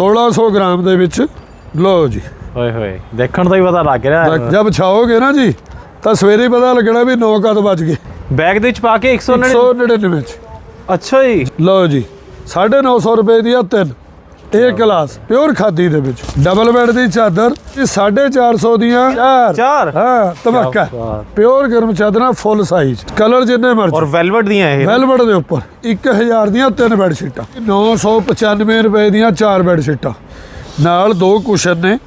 1600 gram ਦੇ ਵਿੱਚ। ਲਓ ਜੀ। ਓਏ ਹੋਏ ਦੇਖਣ ਤੋਂ ਹੀ ਪਤਾ ਲੱਗ ਰਿਹਾ। ਹੈ। ਜਦ ਛਾਓਗੇ ਨਾ ਜੀ ਤਾਂ ਸਵੇਰੇ ਹੀ ਪਤਾ ਲੱਗਣਾ ਵੀ 9 ਕਦ ਵੱਜ ਗਏ। ਬੈਗ ਦੇ ਵਿੱਚ ਪਾ ਕੇ 199 199 ਚ। ਅੱਛਾ ਜੀ। ਲਓ ਜੀ 950 ਰੁਪਏ ਦੀ ਆ ਤਿੰਨ। ਇਹ ਕਲਾਸ ਪਿਓਰ ਖਾਦੀ ਦੇ ਵਿੱਚ। ਡਬਲ ਬੈੱਡ ਦੀ ਚਾਦਰ ਇਹ 450 ਦੀਆਂ। ਚਾਰ ਚਾਰ? ਹਾਂ ਬਾਤ। ਪਿਓਰ ਗਰਮ ਚਾਦਰਾਂ ਫੁੱਲ ਸਾਈਜ਼ ਕਲਰ ਜਿੰਨੇ ਔਰ ਮਰਜ਼ੀ ਵੈਲਵਟ ਦੀਆਂ ਇਹ। ਵੈਲਵਟ ਦੇ ਉੱਪਰ। 1000 ਦੀਆਂ ਤਿੰਨ ਬੈੱਡ ਸ਼ੀਟਾਂ 995 ਰੁਪਏ ਦੀਆਂ ਚਾਰ ਬੈੱਡ ਸ਼ੀਟਾਂ ਨਾਲ ਦੋ ਕੁਸ਼ਨ ਨੇ।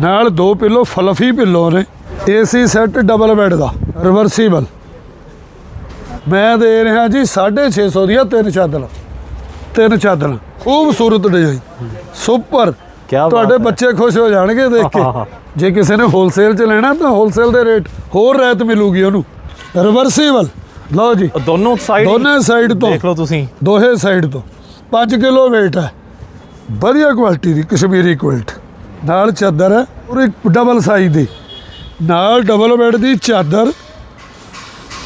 ਨਾਲ ਦੋ ਪਿੱਲੋ ਫਲਫੀ ਪਿੱਲੋ ਨੇ। ਏਸੀ ਸੈੱਟ ਡਬਲ ਬੈੱਡ ਦਾ। ਰਿਵਰਸੀਬਲ ਮੈਂ ਦੇ ਰਿਹਾ ਜੀ 650 ਦੀਆਂ ਤਿੰਨ ਚਾਦਰਾਂ। ਤਿੰਨ ਚਾਦਰਾਂ। ਖੂਬਸੂਰਤ ਡਿਜ਼ਾਈਨ ਸੁਪਰ। ਕਿਆ ਤੁਹਾਡੇ। ਬੱਚੇ ਖੁਸ਼ ਹੋ ਜਾਣਗੇ ਦੇਖ ਕੇ। ਜੇ ਕਿਸੇ ਨੇ ਹੋਲਸੇਲ 'ਚ ਲੈਣਾ ਤਾਂ ਹੋਲਸੇਲ ਦੇ ਰੇਟ ਹੋਰ ਰਹਿਤ ਮਿਲੂਗੀ ਉਹਨੂੰ। ਰਿਵਰਸੀਬਲ ਲਓ ਜੀ। ਦੋਨੋਂ ਸਾਈਡ ਦੋਨੇ ਸਾਈਡ ਤੋਂ। ਦੇਖ ਲਓ ਤੁਸੀਂ। ਦੋਹੇ ਸਾਈਡ ਤੋਂ। 5 ਕਿਲੋ weight ਹੈ। ਵਧੀਆ ਕੁਆਲਿਟੀ ਦੀ ਕਸ਼ਮੀਰੀ ਕੁਇਲਟ ਨਾਲ ਚਾਦਰ ਹੈ। ਪੂਰੀ ਡਬਲ ਸਾਈਜ਼ ਦੀ। ਨਾਲ ਡਬਲ ਬੈੱਡ ਦੀ ਚਾਦਰ।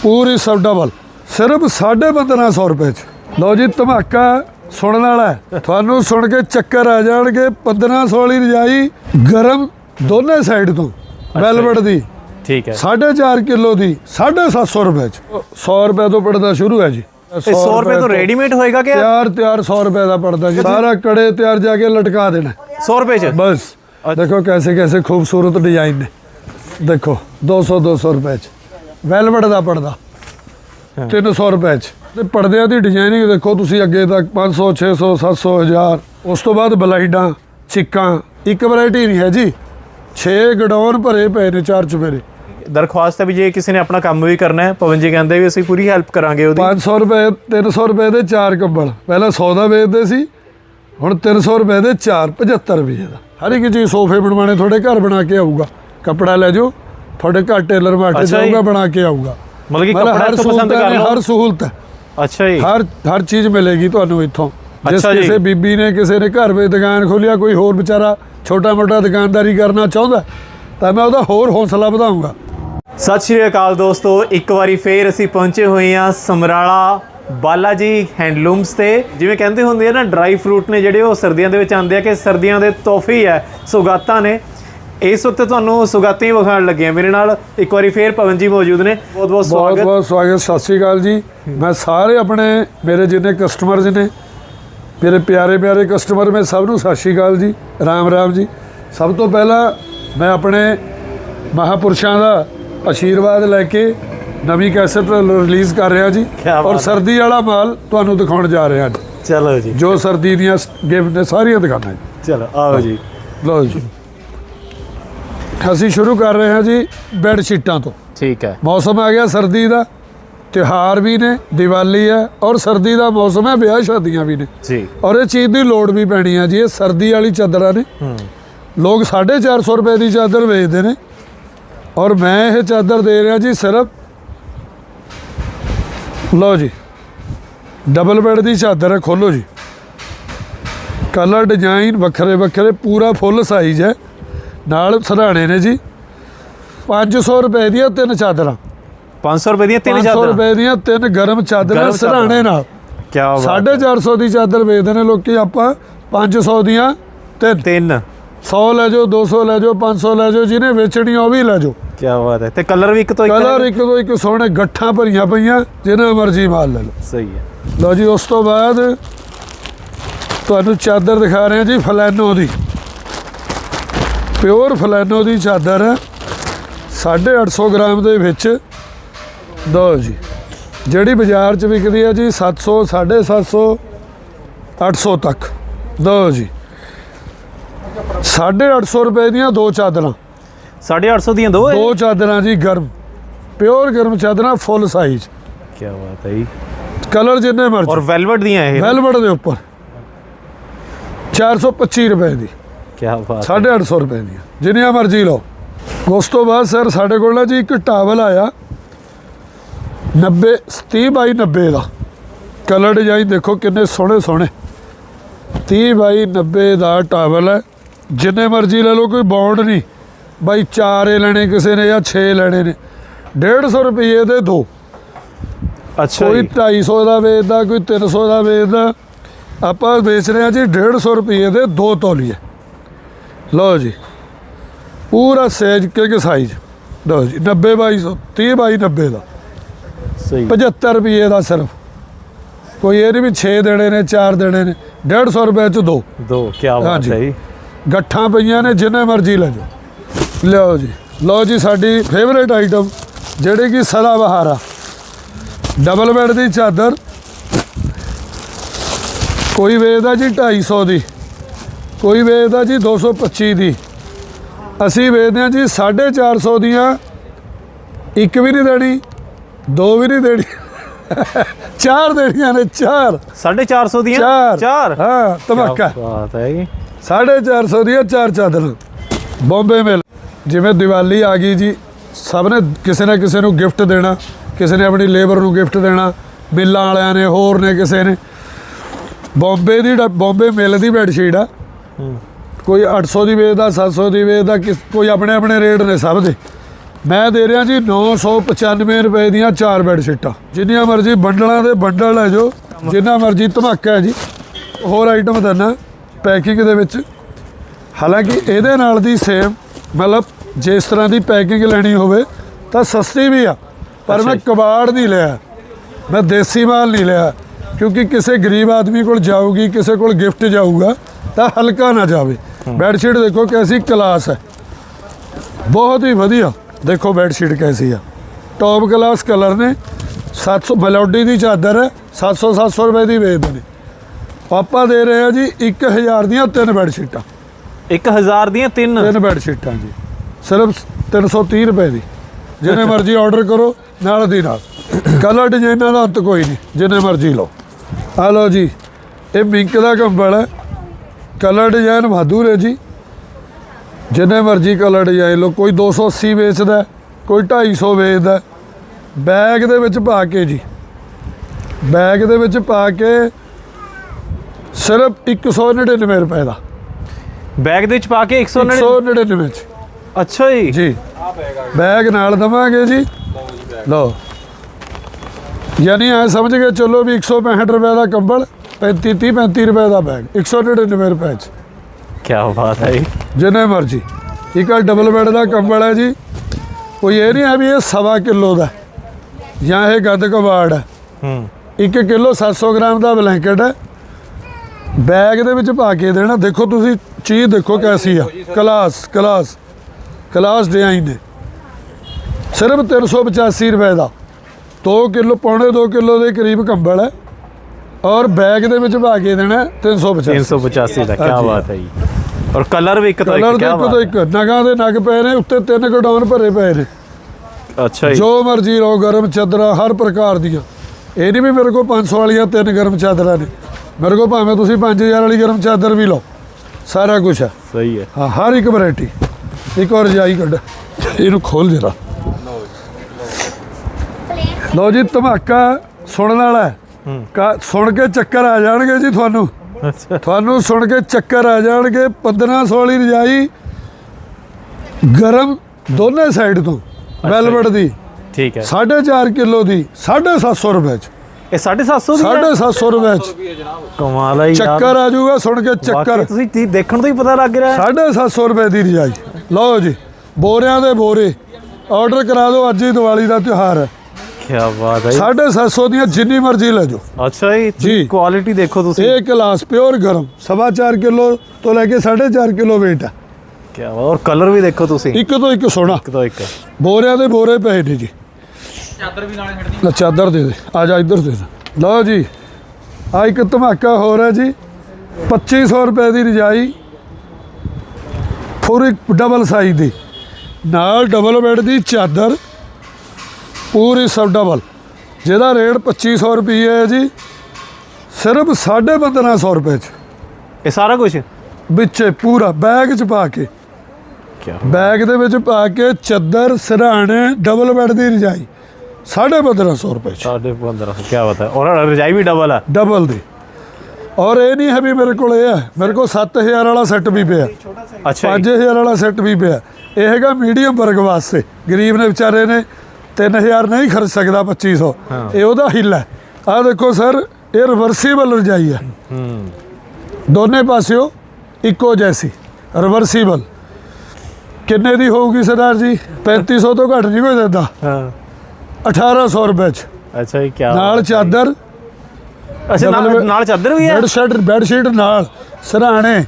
ਪੂਰੀ ਸਬ ਡਬਲ ਸਿਰਫ 1550 ਰੁਪਏ ਚ। ਲਓ ਜੀ ਧਮਾਕਾ। ਸੁਣਨ ਵਾਲਾ ਤੁਹਾਨੂੰ ਸੁਣ ਕੇ ਚੱਕਰ ਆ ਜਾਣਗੇ। 1500 ਵਾਲੀ ਰਜਾਈ ਗਰਮ ਦੋਨੇ ਸਾਈਡ ਤੋਂ ਵੈਲਵਟ ਦੀ। ਠੀਕ ਹੈ। 4.5 ਕਿਲੋ ਦੀ 750 ਰੁਪਏ ਚ। 100 ਰੁਪਏ ਤੋਂ ਪੜਦਾ ਸ਼ੁਰੂ ਹੈ ਜੀ। 100 ਰੁਪਏ ਤੋਂ ਰੈਡੀਮੇਡ ਹੋਏਗਾ ਕਿ ਤਿਆਰ ਤਿਆਰ 100 ਰੁਪਏ ਦਾ ਪੜਦਾ ਜੀ। ਸਾਰਾ ਕੜੇ ਤਿਆਰ ਜਾ ਕੇ ਲਟਕਾ ਦੇਣਾ। 100 ਰੁਪਏ ਚ? ਬਸ। ਦੇਖੋ ਕੈਸੇ ਕੈਸੇ ਖੂਬਸੂਰਤ ਡਿਜ਼ਾਈਨ ਨੇ। ਦੇਖੋ 200 200 ਰੁਪਏ ਚ। ਵੈਲਵਟ ਦਾ ਪੜਦਾ। 300 ਰੁਪਏ ਚ। ਤੇ ਪਰਦਿਆਂ ਦੀ ਡਿਜ਼ਾਈਨਿੰਗ ਦੇਖੋ ਤੁਸੀਂ ਅੱਗੇ ਤੱਕ 500 600 700 1000 ਉਸ ਤੋਂ ਬਾਅਦ ਬਲਾਈਡਾਂ ਚਿੱਕਾਂ ਇੱਕ ਵੈਰਾਈਟੀ ਨਹੀਂ ਹੈ ਜੀ। 6 ਗਡੌਨ ਭਰੇ ਪਏ ਨੇ ਚਾਰ ਚੁਫੇਰੇ। ਦਰਖਾਸਤ ਹੈ ਵੀ ਜੇ ਕਿਸੇ ਨੇ ਆਪਣਾ ਕੰਮ ਵੀ ਕਰਨਾ ਹੈ ਪਵਨ ਜੀ ਕਹਿੰਦੇ ਵੀ ਅਸੀਂ ਪੂਰੀ ਹੈਲਪ ਕਰਾਂਗੇ ਉਹਦੀ। 500 ਰੁਪਏ 300 ਰੁਪਏ ਦੇ ਚਾਰ ਕੰਬਲ। ਪਹਿਲਾਂ 100 ਦਾ ਵੇਚਦੇ ਸੀ ਹੁਣ 300 ਰੁਪਏ ਦੇ ਚਾਰ 75 ਰੁਪਏ ਦਾ ਹਰ ਇੱਕ ਚੀਜ਼ ਸੋਫੇ ਬਣਵਾਣੇ ਤੁਹਾਡੇ ਘਰ ਬਣਾ ਕੇ ਆਊਗਾ। ਕੱਪੜਾ ਲੈ ਜਾਓ ਤੁਹਾਡੇ ਘਰ ਟੇਲਰ ਜੀ। ਜਾਊਗਾ ਬਣਾ ਕੇ ਆਊਗਾ। ਮਤਲਬ ਕਿ ਕੱਪੜਾ ਤੋਂ ਪਸੰਦ ਕਰ ਲਓ। ਹਰ ਸਹੂਲਤ ਹੈ। ਅੱਛਾ ਜੀ। ਹਰ ਹਰ ਚੀਜ਼ ਮਿਲੇਗੀ ਤੁਹਾਨੂੰ ਇੱਥੋਂ। ਜਿਸ। ਕਿਸੇ ਬੀਬੀ ਨੇ ਕਿਸੇ ਨੇ ਘਰ ਵਿੱਚ ਦੁਕਾਨ ਖੋਲਿਆ ਕੋਈ ਹੋਰ ਵਿਚਾਰਾ ਛੋਟਾ ਮੋਟਾ ਦੁਕਾਨਦਾਰੀ ਕਰਨਾ ਚਾਹੁੰਦਾ ਤਾਂ ਮੈਂ ਉਹਦਾ ਹੋਰ ਹੌਸਲਾ ਵਧਾਉਂਗਾ ਸਤਿ ਸ਼੍ਰੀ ਅਕਾਲ ਦੋਸਤੋ ਇੱਕ ਵਾਰੀ ਫੇਰ ਅਸੀਂ ਪਹੁੰਚੇ ਹੋਏ ਹਾਂ ਸਮਰਾਲਾ ਬਾਲਾਜੀ ਹੈਂਡਲੂਮਸ ਤੇ। ਜਿਵੇਂ ਕਹਿੰਦੇ ਹੁੰਦੇ ਆ ਨਾ ਡਰਾਈ ਫਰੂਟ ਨੇ ਜਿਹੜੇ ਉਹ ਸਰਦੀਆਂ ਦੇ ਵਿੱਚ ਆਉਂਦੇ ਆ ਕਿ ਸਰਦੀਆਂ ਦੇ ਤੋਹਫੇ ਹੈ ਸੁਗਾਤਾਂ ਨੇ। ਇਸ ਵਕਤ ਤੁਹਾਨੂੰ ਸੁਗਾਤਾਂ ਹੀ ਵਿਖਾਉਣ ਲੱਗੇ ਆ ਮੇਰੇ ਨਾਲ ਇੱਕ ਵਾਰੀ ਫੇਰ ਪਵਨ ਜੀ ਮੌਜੂਦ ਨੇ। ਬਹੁਤ ਬਹੁਤ ਬਹੁਤ ਸਵਾਗਤ। ਬਹੁਤ ਸਵਾਗਤ ਸਤਿ ਸ਼੍ਰੀ ਅਕਾਲ ਜੀ। ਮੈਂ ਸਾਰੇ ਆਪਣੇ ਮੇਰੇ ਜਿੰਨੇ ਕਸਟਮਰਸ ਨੇ ਮੇਰੇ ਪਿਆਰੇ ਪਿਆਰੇ ਕਸਟਮਰ ਮੈਂ ਸਭ ਨੂੰ ਸਤਿ ਸ਼੍ਰੀ ਅਕਾਲ ਜੀ ਰਾਮ ਰਾਮ ਜੀ। ਸਭ ਤੋਂ ਪਹਿਲਾਂ ਮੈਂ ਆਪਣੇ ਮਹਾਪੁਰਸ਼ਾਂ ਦਾ ਆਸ਼ੀਰਵਾਦ ਲੈ ਕੇ ਨਵੀਂ ਕੈਸਟ ਰਿਲੀਜ਼ ਕਰ ਰਿਹਾ ਜੀ ਔਰ। ਸਰਦੀ ਵਾਲਾ ਮਾਲ ਤੁਹਾਨੂੰ ਦਿਖਾਉਣ ਜਾ ਰਿਹਾ ਜੀ। ਚਲੋ ਜੀ। ਜੋ ਸਰਦੀ ਦੀਆਂ ਗਿਫਟ ਨੇ ਸਾਰੀਆਂ ਦਿਖਾਣਾ ਜੀ। ਚਲੋ ਆਓ ਜੀ। ਲਓ ਜੀ। ਅਸੀਂ ਸ਼ੁਰੂ ਕਰ ਰਹੇ ਹਾਂ ਜੀ ਬੈੱਡ ਸ਼ੀਟਾਂ ਤੋਂ। ਠੀਕ ਹੈ। ਮੌਸਮ ਆ ਗਿਆ ਸਰਦੀ ਦਾ ਤਿਉਹਾਰ ਵੀ ਨੇ ਦੀਵਾਲੀ ਹੈ ਔਰ ਸਰਦੀ ਦਾ ਮੌਸਮ ਹੈ ਵਿਆਹ ਸ਼ਾਦੀਆਂ ਵੀ ਨੇ। ਜੀ। ਔਰ ਇਹ ਚੀਜ਼ ਦੀ ਲੋੜ ਵੀ ਪੈਣੀ ਆ ਜੀ ਇਹ ਸਰਦੀ ਵਾਲੀ ਚਾਦਰਾਂ ਨੇ। ਹੂੰ। ਲੋਕ 450 ਰੁਪਏ ਦੀ ਚਾਦਰ ਵੇਚਦੇ ਨੇ। ਔਰ ਮੈਂ ਇਹ ਚਾਦਰ ਦੇ ਰਿਹਾ ਜੀ ਸਿਰਫ ਲਓ ਜੀ ਡਬਲ ਬੈੱਡ ਦੀ ਚਾਦਰ ਹੈ ਖੋਲੋ ਜੀ। ਕਲਰ ਡਿਜ਼ਾਈਨ ਵੱਖਰੇ ਵੱਖਰੇ ਪੂਰਾ ਫੁੱਲ ਸਾਈਜ਼ ਹੈ। ਨਾਲ ਸਰਾਣੇ ਨੇ ਜੀ। 500 ਰੁਪਏ ਦੀਆਂ ਤਿੰਨ ਚਾਦਰਾਂ। 500 ਰੁਪਏ ਦੀਆਂ ਤਿੰਨ 500 ਚਾਦਰਾਂ ਰੁਪਏ ਦੀਆਂ ਤਿੰਨ ਗਰਮ ਚਾਦਰਾਂ ਗਰਮ ਚਾਦਰਾਂ। ਸਰਾਣੇ ਨਾਲ। ਕੀ ਬਾਤ 450 ਦੀ ਚਾਦਰ ਵੇਚਦੇ ਨੇ ਲੋਕੀ ਆਪਾਂ। 500 ਦੀਆਂ ਤਿੰਨ। ਤਿੰਨ। 100 ਲੈ ਜਾਓ 200 ਲੈ ਜਾਓ 500 ਲੈ ਜਾਓ ਜਿਹਨੇ ਵੇਚਣੀ ਉਹ ਵੀ ਲੈ ਜਾਓ। ਕੀ ਬਾਤ ਹੈ। ਤੇ ਕਲਰ ਵੀ ਇੱਕ ਤੋਂ ਇੱਕ ਕਲਰ। ਇੱਕ ਤੋਂ ਇੱਕ ਸੋਹਣੇ ਗੱਠਾਂ ਭਰੀਆਂ ਪਈਆਂ ਜਿਹਨਾਂ ਮਰਜ਼ੀ ਮਾਲ ਲੈ ਲਓ। ਸਹੀ ਹੈ। ਲਓ ਜੀ ਉਸ ਤੋਂ ਬਾਅਦ ਤੁਹਾਨੂੰ ਚਾਦਰ ਦਿਖਾ ਰਹੇ ਹਾਂ ਜੀ ਫਲੈਨੋ ਦੀ। ਪਿਓਰ ਫਲੈਨੋ ਦੀ ਚਾਦਰ ਹੈ। 850 ਗ੍ਰਾਮ ਦੇ ਵਿੱਚ। ਦੋ ਜੀ ਜਿਹੜੀ ਬਾਜ਼ਾਰ 'ਚ ਵਿਕਦੀ ਹੈ ਜੀ 700 750 800 ਤੱਕ। ਦੋ ਜੀ 850 ਰੁਪਏ ਦੀਆਂ ਦੋ ਚਾਦਰਾਂ। 850 ਦੀਆਂ ਦੋ ਦੋ ਚਾਦਰਾਂ ਜੀ ਗਰਮ ਪਿਓਰ ਗਰਮ ਚਾਦਰਾਂ ਫੁੱਲ ਸਾਈਜ਼। ਕੀ ਬਾਤ ਹੈ ਜੀ। ਕਲਰ ਜਿੰਨੇ ਮਰਜ਼ੀ। ਔਰ ਵੈਲਵਟ ਦੀਆਂ ਇਹ? ਵੈਲਵਟ ਦੇ ਉੱਪਰ। 425 ਰੁਪਏ ਦੀ। ਕੀ ਬਾਤ 850 ਰੁਪਏ ਦੀ ਜਿੰਨੀਆਂ ਮਰਜ਼ੀ ਲਓ। ਉਸ ਤੋਂ ਬਾਅਦ ਸਰ ਸਾਡੇ ਕੋਲ ਨਾ ਜੀ ਇੱਕ ਟਾਵਲ ਆਇਆ। 90 30 ਬਾਈ 90 ਦਾ। ਕਲਰ ਡਿਜ਼ਾਈਨ ਦੇਖੋ ਕਿੰਨੇ ਸੋਹਣੇ ਸੋਹਣੇ। 30 ਬਾਈ 90 ਦਾ ਟਾਵਲ ਹੈ। ਜਿੰਨੇ ਮਰਜ਼ੀ ਲੈ ਲਓ ਕੋਈ ਬੌਂਡ ਨਹੀਂ। ਬਾਈ ਚਾਰ ਇਹ ਲੈਣੇ ਕਿਸੇ ਨੇ ਜਾਂ 6 ਲੈਣੇ ਨੇ। 150 ਰੁਪਏ ਦੇ ਦੋ। ਅੱਛਾ ਕੋਈ ਜੀ। 250 ਦਾ ਵੇਚਦਾ ਕੋਈ 300 ਦਾ ਵੇਚਦਾ। ਆਪਾਂ ਵੇਚ ਰਹੇ ਹਾਂ ਜੀ 150 ਰੁਪਏ ਦੇ ਦੋ ਤੌਲੀਏ। ਲਓ ਜੀ। ਪੂਰਾ ਸੇਜ ਕੇ ਸਾਈਜ਼ ਲਓ ਜੀ 90 ਬਾਈ ਸੌ 30 ਬਾਈ 90 ਦਾ। ਸਹੀ। 75 ਰੁਪਏ ਦਾ ਸਿਰਫ। ਕੋਈ ਇਹ ਨਹੀਂ ਵੀ 6 ਦੇਣੇ ਨੇ 4 ਦੇਣੇ ਨੇ 150 ਰੁਪਏ ਚ ਦੋ। ਦੋ ਕੀ ਬਾਤ। ਹੈ ਜੀ। ਗੱਠਾਂ ਪਈਆਂ ਨੇ ਜਿੰਨੇ ਮਰਜ਼ੀ ਲੈ ਜਾਓ। ਲਿਓ ਜੀ ਲਓ ਜੀ ਸਾਡੀ ਫੇਵਰੇਟ ਆਈਟਮ ਜਿਹੜੀ ਕਿ ਸਦਾ ਬਹਾਰ। ਡਬਲ ਬੈੱਡ ਦੀ ਚਾਦਰ। ਕੋਈ ਵੇਚਦਾ ਜੀ 250 ਦੀ। ਕੋਈ ਵੇਚਦਾ ਜੀ 225 ਦੀ। ਅਸੀਂ ਵੇਚਦੇ ਹਾਂ ਜੀ 450 ਦੀਆਂ। ਇੱਕ ਵੀ ਨਹੀਂ ਦੇਣੀ ਦੋ ਵੀ ਨਹੀਂ ਦੇਣੀ। ਚਾਰ ਦੇਣੀਆਂ ਨੇ ਚਾਰ। 450 ਦੀਆਂ? ਚਾਰ। ਹਾਂ ਕਿਆ ਬਾਤ ਹੈ ਜੀ। 450 ਦੀਆਂ ਚਾਰ ਚਾਦਰਾਂ। ਬੰਬੇ ਮਿਲ। ਜਿਵੇਂ ਦੀਵਾਲੀ ਆ ਗਈ ਜੀ ਸਭ ਨੇ ਕਿਸੇ ਨਾ ਕਿਸੇ ਨੂੰ ਗਿਫਟ ਦੇਣਾ। ਕਿਸੇ ਨੇ ਆਪਣੀ ਲੇਬਰ ਨੂੰ ਗਿਫਟ ਦੇਣਾ। ਮਿੱਲਾਂ ਵਾਲਿਆਂ ਨੇ ਹੋਰ ਨੇ ਕਿਸੇ ਨੇ। ਬੰਬੇ ਦੀ ਬੰਬੇ ਮਿਲ ਦੀ ਬੈੱਡ ਸ਼ੀਟ ਆ। ਕੋਈ 800 ਦੀ ਵੇਚਦਾ 700 ਦੀ ਵੇਚਦਾ ਕਿਸ- ਕੋਈ ਆਪਣੇ ਆਪਣੇ ਰੇਟ ਨੇ ਸਭ ਦੇ। ਮੈਂ ਦੇ ਰਿਹਾ ਜੀ 995 ਰੁਪਏ ਦੀਆਂ ਚਾਰ ਬੈੱਡ ਸ਼ੀਟਾਂ। ਜਿੰਨੀਆਂ ਮਰਜ਼ੀ ਬੰਡਲਾਂ ਦੇ ਬੰਡਲ ਲੈ ਜਾਓ ਜਿੰਨਾ ਮਰਜ਼ੀ ਧਮਾਕਾ ਹੈ ਜੀ। ਹੋਰ ਆਈਟਮ ਦਨਾ ਪੈਕਿੰਗ ਦੇ ਵਿੱਚ। ਹਾਲਾਂਕਿ ਇਹਦੇ ਨਾਲ ਦੀ ਸੇਮ ਮਤਲਬ ਜਿਸ ਤਰ੍ਹਾਂ ਦੀ ਪੈਕਿੰਗ ਲੈਣੀ ਹੋਵੇ ਤਾਂ ਸਸਤੀ ਵੀ ਆ। ਪਰ ਮੈਂ ਕਬਾੜ ਨਹੀਂ ਲਿਆ। ਮੈਂ ਦੇਸੀ ਮਾਲ ਨਹੀਂ ਲਿਆ। ਕਿਉਂਕਿ ਕਿਸੇ ਗਰੀਬ ਆਦਮੀ ਕੋਲ ਜਾਊਗੀ ਕਿਸੇ ਕੋਲ ਗਿਫਟ ਜਾਊਗਾ ਤਾਂ ਹਲਕਾ ਨਾ ਜਾਵੇ। ਬੈੱਡ ਸ਼ੀਟ ਦੇਖੋ ਕੈਸੀ ਕਲਾਸ ਹੈ। ਬਹੁਤ ਹੀ ਵਧੀਆ। ਦੇਖੋ ਬੈੱਡ ਸ਼ੀਟ ਕੈਸੀ ਆ। ਟੌਪ ਕਲਾਸ ਕਲਰ ਨੇ। 700 ਮੈਲੋਡੀ ਦੀ ਚਾਦਰ ਹੈ। 700 700 ਰੁਪਏ ਦੀ ਵੇਚਦੇ ਨੇ ਆਪਾਂ ਦੇ ਰਹੇ ਆ ਜੀ 1000 ਦੀਆਂ ਤਿੰਨ ਬੈੱਡ ਸ਼ੀਟਾਂ 1000 ਦੀਆਂ ਤਿੰਨ? ਤਿੰਨ ਬੈੱਡ ਸ਼ੀਟਾਂ ਜੀ। ਸਿਰਫ 330 ਰੁਪਏ ਦੀ। ਜਿੰਨੇ ਮਰਜ਼ੀ ਆਰਡਰ ਕਰੋ ਨਾਲ ਦੀ ਨਾਲ। ਕਲਰ ਡਿਜ਼ਾਈਨਾਂ ਦਾ ਅੰਤ ਕੋਈ ਨਹੀਂ। ਜਿੰਨੇ ਮਰਜ਼ੀ ਲਓ। ਆ ਲਓ ਜੀ ਇਹ ਮਿੰਕ ਦਾ ਕੰਬਲ ਹੈ। ਕਲਰ ਡਿਜ਼ਾਈਨ ਵਾਧੂ ਨੇ ਜੀ। ਜਿੰਨੇ ਮਰਜ਼ੀ ਕਲਰ ਡਿਜ਼ਾਈਨ ਲਓ ਕੋਈ 280 ਵੇਚਦਾ ਕੋਈ 250 ਵੇਚਦਾ। ਬੈਗ ਦੇ ਵਿੱਚ ਪਾ ਕੇ ਜੀ। ਬੈਗ ਦੇ ਵਿੱਚ ਪਾ ਕੇ ਸਿਰਫ 199 ਰੁਪਏ ਦਾ। ਬੈਗ ਦੇ ਵਿੱਚ ਪਾ ਕੇ 199 199 ਚ। ਅੱਛਾ ਜੀ। ਜੀ। ਬੈਗ ਨਾਲ ਦਵਾਂਗੇ ਜੀ। ਲਓ। ਯਾਨੀ ਐ ਸਮਝ ਕੇ ਚੱਲੋ ਵੀ 165 ਰੁਪਏ ਦਾ ਕੰਬਲ। 35 30 35 ਰੁਪਏ ਦਾ ਬੈਗ 199 ਰੁਪਏ ਚ। ਕੀ ਬਾਤ ਹੈ ਜਿੰਨੇ ਮਰਜ਼ੀ। ਇੱਕ ਆ ਡਬਲ ਬੈੱਡ ਦਾ ਕੰਬਲ ਹੈ ਜੀ ਕੋਈ ਇਹ ਨਹੀਂ ਹੈ ਵੀ ਇਹ ਸਵਾ ਕਿਲੋ ਦਾ ਜਾਂ ਇਹ ਗੱਦ ਕਬਾੜ ਹੈ। ਹੂੰ। 1 ਕਿਲੋ 700 ਗ੍ਰਾਮ ਦਾ ਬਲੈਂਕਟ ਹੈ। ਬੈਗ ਦੇ ਵਿੱਚ ਪਾ ਕੇ ਦੇਣਾ। ਦੇਖੋ ਤੁਸੀਂ ਚੀਜ਼ ਦੇਖੋ ਕੈਸੀ ਆ। ਕਲਾਸ ਕਲਾਸ ਕਲਾਸ ਡਿਜ਼ਾਈਨ ਨੇ। ਸਿਰਫ 385 ਰੁਪਏ ਦਾ। 2 ਕਿਲੋ ਪੌਣੇ 2 ਕਿਲੋ ਦੇ ਕਰੀਬ ਕੰਬਲ ਹੈ। ਔਰ ਬੈਗ ਦੇ ਵਿੱਚ ਪਾ ਕੇ ਦੇਣਾ 385 385 ਦਾ ਕੀ। ਬਾਤ ਹੈ ਜੀ। ਔਰ ਕਲਰ ਵੀ ਇੱਕ ਤੋਂ ਕਲਰ ਇੱਕ ਕੀ ਬਾਤ ਇੱਕ ਨਗਾਂ ਦੇ ਨਗ ਪਏ ਨੇ ਉੱਤੇ ਤਿੰਨ ਗਡਾਉਨ ਭਰੇ ਪਏ ਨੇ। ਅੱਛਾ ਜੀ। ਜੋ ਮਰਜ਼ੀ ਲਓ ਗਰਮ ਚਾਦਰਾਂ ਹਰ ਪ੍ਰਕਾਰ ਦੀਆਂ। ਇਹ ਨਹੀਂ ਵੀ ਮੇਰੇ ਕੋਲ 500 ਵਾਲੀਆਂ ਤਿੰਨ ਗਰਮ ਚਾਦਰਾਂ ਨੇ। ਮੇਰੇ ਕੋਲ ਭਾਵੇਂ ਤੁਸੀਂ 5000 ਵਾਲੀ ਗਰਮ ਚਾਦਰ ਵੀ ਲਓ। ਸਾਰਾ ਕੁਝ ਹੈ। ਸਹੀ ਹੈ। ਹਾਂ ਹਰ ਇੱਕ ਵੈਰਾਈਟੀ ਇੱਕ ਹੋਰ ਰਜਾਈ ਕੱਢ। ਇਹਨੂੰ ਖੋਲ ਜਰਾ। ਲਓ ਜੀ ਧਮਾਕਾ ਸੁਣਨ ਵਾਲਾ ਹੂੰ। ਕਾ- ਸੁਣ ਕੇ ਚੱਕਰ ਆ ਜਾਣਗੇ ਜੀ ਤੁਹਾਨੂੰ। ਤੁਹਾਨੂੰ ਸੁਣ ਕੇ ਚੱਕਰ ਆ ਜਾਣਗੇ 1500 ਵਾਲੀ ਰਜਾਈ ਗਰਮ ਦੋਨੇ ਸਾਈਡ ਤੋਂ ਵੈਲਵਟ ਦੀ। ਠੀਕ ਹੈ। 4.5 ਕਿਲੋ ਦੀ 750 ਰੁਪਏ ਚ। ਇਹ 750 ਦੀ ਹੈ 750 ਰੁਪਏ ਚ। ਕਮਾਲ ਹੈ ਯਾਰ। ਚੱਕਰ ਆ ਜਾਊਗਾ ਸੁਣ ਕੇ ਚੱਕਰ। ਤੁਸੀਂ ਦੇਖਣ ਤੋਂ ਹੀ ਪਤਾ ਲੱਗ ਰਿਹਾ। ਹੈ 750 ਰੁਪਏ ਦੀ ਰਜਾਈ। ਲਓ ਜੀ ਬੋਰਿਆਂ ਦੇ ਬੋਰੇ। ਆਰਡਰ ਕਰਾ ਦਿਓ ਅੱਜ ਹੀ ਦੀਵਾਲੀ ਦਾ ਤਿਉਹਾਰ ਹੈ। ਕੀ ਬਾਤ ਹੈ 750 ਦੀਆਂ ਜਿੰਨੀ ਮਰਜ਼ੀ ਲੈ ਜਾਓ। ਅੱਛਾ ਜੀ ਜੀ। ਕੁਆਲਿਟੀ ਦੇਖੋ ਤੁਸੀਂ। ਇਹ ਕਲਾਸ ਪਿਓਰ ਗਰਮ ਸਵਾ ਚਾਰ ਕਿਲੋ ਤੋਂ ਲੈ ਕੇ 4.5 ਕਿਲੋ weight ਹੈ। ਕੀ ਬਾਤ ਔਰ ਕਲਰ ਵੀ ਦੇਖੋ ਤੁਸੀਂ। ਇੱਕ ਤੋਂ ਇੱਕ ਸੋਹਣਾ। ਇੱਕ ਤੋਂ ਇੱਕ। ਬੋਰਿਆਂ ਦੇ ਬੋਰੇ ਪਏ ਨੇ ਜੀ। ਚਾਦਰ ਵੀ ਨਾਲੇ ਛੱਡਦੀ ਚਾਦਰ ਦੇ ਦੇ ਆ ਜਾ ਇੱਧਰ ਦੇ ਦੇ। ਲਓ ਜੀ ਆ ਇੱਕ ਧਮਾਕਾ ਹੋ ਰਿਹਾ ਜੀ। 2500 ਰੁਪਏ ਦੀ ਰਜਾਈ ਡਬਲ ਸਾਈਜ਼ ਦੀ। ਨਾਲ ਡਬਲ ਬੈੱਡ ਦੀ ਚਾਦਰ ਪੂਰੀ ਸਬ ਡਬਲ ਜਿਹਦਾ ਰੇਟ 2500 ਰੁਪਏ ਹੈ ਜੀ ਸਿਰਫ 1550 ਰੁਪਏ ਚ। ਇਹ ਸਾਰਾ ਕੁਝ ਵਿੱਚੇ ਪੂਰਾ ਬੈਗ ਚ ਪਾ ਕੇ। ਕੀ ਬੈਗ ਦੇ ਵਿੱਚ ਪਾ ਕੇ ਚੱਦਰ ਸਿਰਹਾਣੇ ਡਬਲ ਬੈੱਡ ਦੀ ਰਜਾਈ 1550 ਰੁਪਏ ਚ। ਸਾਢੇ 1500 ਕੀ ਬਾਤ ਹੈ। ਔਰ ਰਜਾਈ ਵੀ ਡਬਲ ਹੈ ਡਬਲ ਦੀ। ਔਰ ਇਹ ਨਹੀਂ ਹੈ ਵੀ ਮੇਰੇ ਕੋਲ ਇਹ ਹੈ। ਮੇਰੇ ਕੋਲ 7000 ਵਾਲਾ ਸੈੱਟ ਵੀ ਪਿਆ। ਅੱਛਾ ਜੀ। 5000 ਵਾਲਾ ਸੈੱਟ ਵੀ ਪਿਆ। ਇਹ ਹੈਗਾ ਮੀਡੀਅਮ ਵਰਗ ਵਾਸਤੇ। ਗਰੀਬ ਨੇ ਵਿਚਾਰੇ ਨੇ 3000 ਨਹੀਂ ਖਰਚ ਸਕਦਾ 2500 ਹਾਂ। ਇਹ ਉਹਦਾ ਹਿੱਲਾ ਹੈ। ਆਹ ਦੇਖੋ ਸਰ ਇਹ ਰਿਵਰਸੀਬਲ ਰਜਾਈ ਹੈ। ਹੂੰ ਦੋਨੇ ਪਾਸਿਓ ਇੱਕੋ ਜੈਸੀ ਰਿਵਰਸੀਬਲ ਕਿੰਨੇ ਦੀ ਹੋਊਗੀ ਸਰਦਾਰ ਜੀ? 3500 ਤੋਂ ਘੱਟ ਨਹੀਂ ਕੋਈ ਦਿੰਦਾ। ਹਾਂ। 1800 ਰੁਪਏ ਚ। ਅੱਛਾ ਜੀ ਕੀ ਨਾਲ ਚਾਦਰ। ਅੱਛਾ ਨਾਲ ਨਾਲ ਚਾਦਰ ਵੀ ਹੈ? ਬੈੱਡ ਸ਼ੀਟ ਬੈੱਡ ਸ਼ੀਟ ਨਾਲ ਸਰਾਣੇ।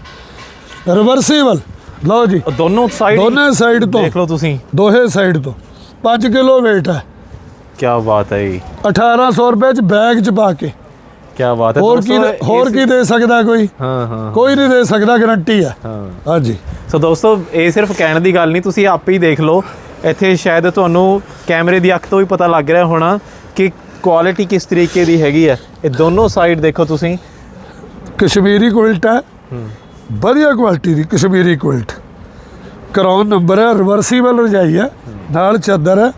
ਰਿਵਰਸੀਬਲ ਲਓ ਜੀ। ਦੋਨੋਂ ਸਾਈਡ ਦੋਨੇ ਸਾਈਡ ਤੋਂ। ਦੇਖ ਲਓ ਤੁਸੀਂ। ਦੋਹੇ ਸਾਈਡ ਤੋਂ। 5 ਕਿਲੋ weight ਹੈ। ਕੀ ਬਾਤ ਹੈ ਜੀ। 1800 ਰੁਪਏ ਚ ਬੈਗ ਚ ਪਾ ਕੇ। ਕੀ ਬਾਤ ਹੈ ਹੋਰ ਕੀ ਹੋਰ ਕੀ ਦੇ ਸਕਦਾ ਕੋਈ? ਹਾਂ ਹਾਂ। ਕੋਈ ਨਹੀਂ ਦੇ ਸਕਦਾ ਗਰੰਟੀ ਹੈ। ਹਾਂ। ਹਾਂਜੀ। ਸੋ ਦੋਸਤੋ ਇਹ ਸਿਰਫ ਕਹਿਣ ਦੀ ਗੱਲ ਨਹੀਂ ਤੁਸੀਂ ਆਪੇ ਹੀ ਦੇਖ ਲਓ। ਇੱਥੇ ਸ਼ਾਇਦ ਤੁਹਾਨੂੰ ਕੈਮਰੇ ਦੀ ਅੱਖ ਤੋਂ ਵੀ ਪਤਾ ਲੱਗ ਰਿਹਾ ਹੋਣਾ ਕਿ ਕੁਆਲਿਟੀ ਕਿਸ ਤਰੀਕੇ ਦੀ ਹੈਗੀ ਹੈ। ਇਹ ਦੋਨੋਂ ਸਾਈਡ ਦੇਖੋ ਤੁਸੀਂ। ਕਸ਼ਮੀਰੀ ਕੁਇਲਟ ਹੈ। ਵਧੀਆ ਕੁਆਲਿਟੀ ਦੀ ਕਸ਼ਮੀਰੀ ਕੁਇਲਟ। ਕਰਾਉਨ ਨੰਬਰ ਹੈ ਰਿਵਰਸੀਬਲ ਰਜਾਈ ਹੈ ਨਾਲ ਚਾਦਰ ਹੈ।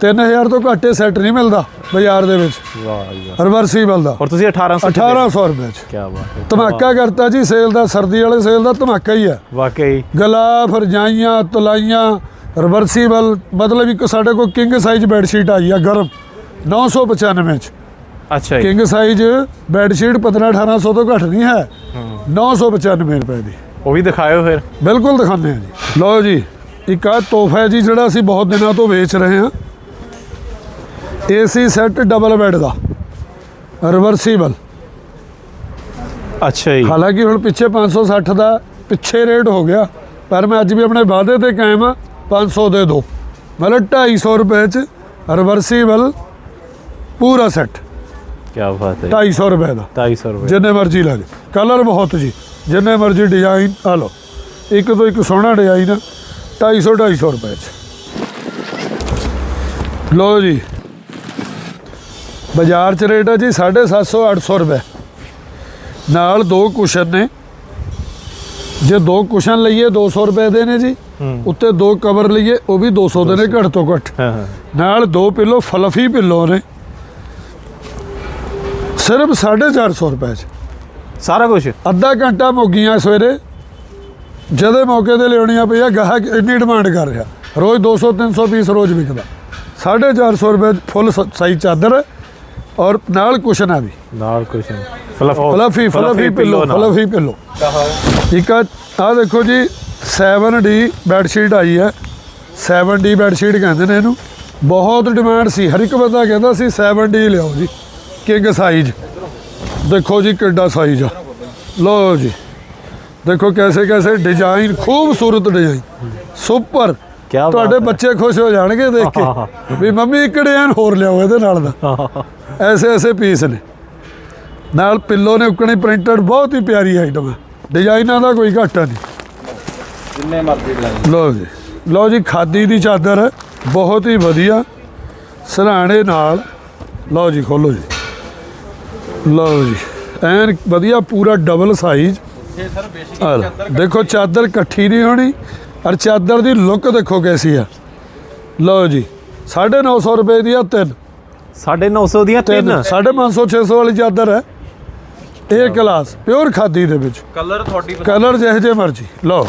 3000 ਤੋਂ ਘੱਟੇ ਸੈੱਟ ਨਹੀਂ ਮਿਲਦਾ ਬਾਜ਼ਾਰ ਦੇ ਵਿੱਚ। ਵਾਹ ਜੀ ਵਾਹ। ਰਿਵਰਸੀਬਲ ਦਾ। ਔਰ ਤੁਸੀਂ 1800 1800 ਰੁਪਏ ਚ। ਕੀ ਬਾਤ ਹੈ ਧਮਾਕਾ ਕਰਤਾ ਜੀ ਸੇਲ ਦਾ ਸਰਦੀ ਵਾਲੇ ਸੇਲ ਦਾ ਧਮਾਕਾ ਹੀ ਹੈ। ਵਾਕਈ। ਗਲਾਫ ਰਜਾਈਆਂ ਤੁਲਾਈਆਂ ਰਿਵਰਸੀਬਲ ਮਤਲਬ ਇੱਕ ਸਾਡੇ ਕੋਲ ਕਿੰਗ ਸਾਈਜ਼ ਬੈੱਡ ਸ਼ੀਟ ਆਈ ਆ ਗਰਮ 995 ਚ। ਅੱਛਾ ਜੀ। ਕਿੰਗ ਸਾਈਜ਼ ਬੈੱਡ ਸ਼ੀਟ 15 1800 ਤੋਂ ਘੱਟ ਨਹੀਂ ਹੈ। 995 ਰੁਪਏ ਦੀ। ਉਹ ਵੀ ਦਿਖਾਇਓ ਫਿਰ। ਬਿਲਕੁਲ ਦਿਖਾਉਂਦੇ ਹਾਂ ਜੀ। ਲਓ ਜੀ ਇੱਕ ਆ ਤੋਹਫਾ ਹੈ ਜੀ ਜਿਹੜਾ ਅਸੀਂ ਬਹੁਤ ਦਿਨਾਂ ਤੋਂ ਵੇਚ ਰਹੇ ਹਾਂ। ਏਸੀ ਸੈੱਟ ਡਬਲ ਬੈੱਡ ਦਾ ਰਿਵਰਸੀਬਲ ਅੱਛਾ ਜੀ। ਹਾਲਾਂਕਿ ਹੁਣ ਪਿੱਛੇ 560 ਦਾ ਪਿੱਛੇ ਰੇਟ ਹੋ ਗਿਆ ਪਰ ਮੈਂ ਅੱਜ ਵੀ ਆਪਣੇ ਵਾਅਦੇ ਤੇ ਕਾਇਮ ਆ 500 ਦੇ ਦੋ। ਮਤਲਬ 250 ਰੁਪਏ ਚ ਰਿਵਰਸੀਬਲ ਪੂਰਾ ਸੈੱਟ ਕੀ ਬਾਤ ਹੈ। 250 ਰੁਪਏ ਦਾ। 250 ਰੁਪਏ। ਜਿੰਨੇ ਮਰਜ਼ੀ ਲੱਗ ਕਲਰ ਬਹੁਤ ਜੀ। ਜਿੰਨੇ ਮਰਜ਼ੀ ਡਿਜ਼ਾਈਨ ਆ ਲਓ। ਇੱਕ ਤੋਂ ਇੱਕ ਸੋਹਣਾ ਡਿਜ਼ਾਈਨ ਆ 250 250 ਰੁਪਏ ਚ। ਲਓ ਜੀ। ਬਾਜ਼ਾਰ ਚ ਰੇਟ ਹੈ ਜੀ 750 800 ਰੁਪਏ। ਨਾਲ ਦੋ ਕੁਸ਼ਨ ਨੇ। ਜੇ ਦੋ ਕੁਸ਼ਨ ਲਈਏ 200 ਰੁਪਏ ਦੇ ਨੇ ਜੀ। ਉੱਤੇ ਦੋ ਕਵਰ ਲਈਏ ਉਹ ਵੀ 200 ਦੇ ਨੇ ਘੱਟ ਤੋਂ ਘੱਟ। ਨਾਲ ਦੋ ਪਿੱਲੋ ਫਲਫੀ ਪਿੱਲੋ ਨੇ। ਸਿਰਫ 450 ਰੁਪਏ ਚ। ਸਾਰਾ ਕੁਝ ਅੱਧਾ ਘੰਟਾ ਮੋਗੀਆਂ ਸਵੇਰੇ। ਜਦੇ ਮੌਕੇ ਤੇ ਲਿਆਉਣੀਆਂ ਪਈਆਂ ਗਾਹਕ ਇੰਨੀ ਡਿਮਾਂਡ ਕਰ ਰਿਹਾ। ਰੋਜ਼ 200 300 ਪੀਸ ਰੋਜ਼ ਵਿਕਦਾ। 450 ਰੁਪਏ ਫੁੱਲ ਸਾਈਜ਼ ਚਾਦਰ ਔਰ ਨਾਲ ਕੁਸ਼ਨ ਆ ਵੀ। ਨਾਲ ਕੁਝ fluff fluffy pillow fluffy pillow. ਇੱਕ ਆ ਦੇਖੋ ਜੀ 7D ਬੈੱਡ ਸ਼ੀਟ ਆਈ ਹੈ। 7D ਬੈੱਡ ਸ਼ੀਟ ਕਹਿੰਦੇ ਨੇ ਇਹਨੂੰ। ਬਹੁਤ ਡਿਮਾਂਡ ਸੀ। ਹਰ ਇੱਕ ਬੰਦਾ ਕਹਿੰਦਾ ਸੀ 7D ਲਿਆਓ ਜੀ। ਕਿੰਗ ਸਾਈਜ਼ ਦੇਖੋ ਜੀ ਕਿੱਡਾ ਸਾਈਜ਼ ਆ। ਲਓ ਜੀ। ਦੇਖੋ ਕੈਸੇ ਕੈਸੇ ਡਿਜ਼ਾਈਨ ਖੂਬਸੂਰਤ ਡਿਜ਼ਾਈਨ ਸੁਪਰ ਤੁਹਾਡੇ। ਬੱਚੇ ਖੁਸ਼ ਹੋ ਜਾਣਗੇ ਦੇਖ ਕੇ। ਵੀ ਮੰਮੀ ਇੱਕ ਡਿਜ਼ਾਈਨ ਹੋਰ ਲਿਆਓ ਇਹਦੇ ਨਾਲ ਦਾ। ਐਸੇ ਐਸੇ ਪੀਸ ਨੇ। ਨਾਲ ਪਿੱਲੋ ਨੇ ਉੱਕਣੀ ਪ੍ਰਿੰਟਡ ਬਹੁਤ ਹੀ ਪਿਆਰੀ ਆਈਟਮ ਹੈ ਡਿਜ਼ਾਈਨਾਂ ਦਾ ਕੋਈ ਘਾਟਾ ਨਹੀਂ। ਜਿੰਨੇ ਮਰਜ਼ੀ ਲਓ ਜੀ। ਲਓ ਜੀ ਖਾਦੀ ਦੀ ਚਾਦਰ। ਬਹੁਤ ਹੀ ਵਧੀਆ। ਸਰਾਣੇ ਨਾਲ। ਲਓ ਜੀ ਖੋਲੋ ਜੀ। ਲਓ ਜੀ ਐਨ ਵਧੀਆ ਪੂਰਾ ਡਬਲ ਸਾਈਜ਼ ਲਓ। ਦੇਖੋ ਚਾਦਰ ਇਕੱਠੀ ਨਹੀਂ ਹੋਣੀ ਔਰ ਚਾਦਰ ਦੀ ਲੁੱਕ ਦੇਖੋ ਕੈਸੀ ਆ। ਲਓ ਜੀ 950 ਰੁਪਏ ਦੀ ਆ ਤਿੰਨ। 950 ਦੀਆਂ ਤਿੰਨ ਤਿੰਨ। 550 600 ਵਾਲੀ ਚਾਦਰ ਹੈ। ਇਹ ਕਲਾਸ ਪਿਓਰ ਖਾਦੀ ਦੇ ਵਿੱਚ। ਕਲਰ ਤੁਹਾਡੀ ਕਲਰ ਜਿਹੇ ਜਿਹੇ ਮਰਜ਼ੀ। ਲਓ